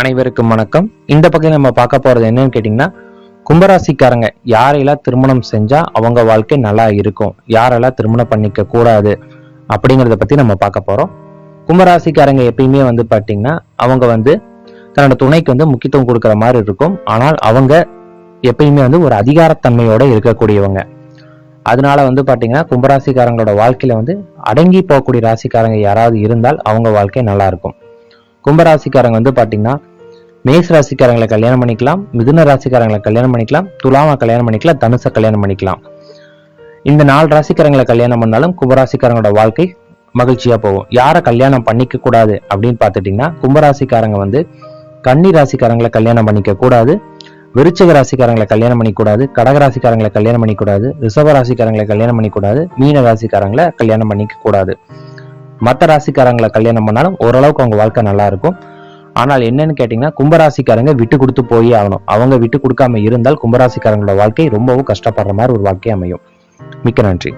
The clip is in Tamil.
அனைவருக்கும் வணக்கம். இந்த பக்கம் நம்ம பார்க்க போறது என்னன்னு கேட்டிங்கன்னா கும்பராசிக்காரங்க யாரையெல்லாம் திருமணம் செஞ்சா அவங்க வாழ்க்கை நல்லா இருக்கும் யாரெல்லாம் திருமணம் பண்ணிக்க கூடாது அப்படிங்கிறத பத்தி நம்ம பார்க்க போறோம். கும்பராசிக்காரங்க எப்பயுமே வந்து பாத்தீங்கன்னா அவங்க வந்து தன்னோட துணைக்கு வந்து முக்கியத்துவம் கொடுக்குற மாதிரி இருக்கும். ஆனால் அவங்க எப்பயுமே வந்து ஒரு அதிகாரத்தன்மையோட இருக்கக்கூடியவங்க. அதனால வந்து பாத்தீங்கன்னா கும்பராசிக்காரங்களோட வாழ்க்கையில வந்து அடங்கி போகக்கூடிய ராசிக்காரங்க யாராவது இருந்தால் அவங்க வாழ்க்கை நல்லா இருக்கும். கும்பராசிக்காரங்க வந்து பார்த்தீங்கன்னா மேஷ ராசிக்காரங்களை கல்யாணம் பண்ணிக்கலாம் மிதுன ராசிக்காரங்களை கல்யாணம் பண்ணிக்கலாம் துலாமா கல்யாணம் பண்ணிக்கலாம் தனுசை கல்யாணம் பண்ணிக்கலாம். இந்த நாலு ராசிக்காரங்களை கல்யாணம் பண்ணாலும் கும்பராசிக்காரங்களோட வாழ்க்கை மகிழ்ச்சியா போகும். யாரை கல்யாணம் பண்ணிக்க கூடாது அப்படின்னு பார்த்துட்டீங்கன்னா கும்பராசிக்காரங்க வந்து கன்னி ராசிக்காரங்களை கல்யாணம் பண்ணிக்க கூடாது விருச்சக ராசிக்காரங்களை கல்யாணம் பண்ணிக்கூடாது கடக ராசிக்காரங்களை கல்யாணம் பண்ணிக்கூடாது ரிஷப ராசிக்காரங்களை கல்யாணம் பண்ணிக்கூடாது மீன ராசிக்காரங்களை கல்யாணம் பண்ணிக்க கூடாது. மற்ற ராசிக்காரங்களை கல்யாணம் பண்ணாலும் ஓரளவுக்கு அவங்க வாழ்க்கை நல்லா இருக்கும். ஆனால் என்னன்னு கேட்டீங்கன்னா கும்பராசிக்காரங்க விட்டு கொடுத்து போயே ஆகணும். அவங்க விட்டு கொடுக்காம இருந்தால் கும்பராசிக்காரங்களோட வாழ்க்கை ரொம்பவும் கஷ்டப்படுற மாதிரி ஒரு வாழ்க்கை அமையும். மிக்க நன்றி.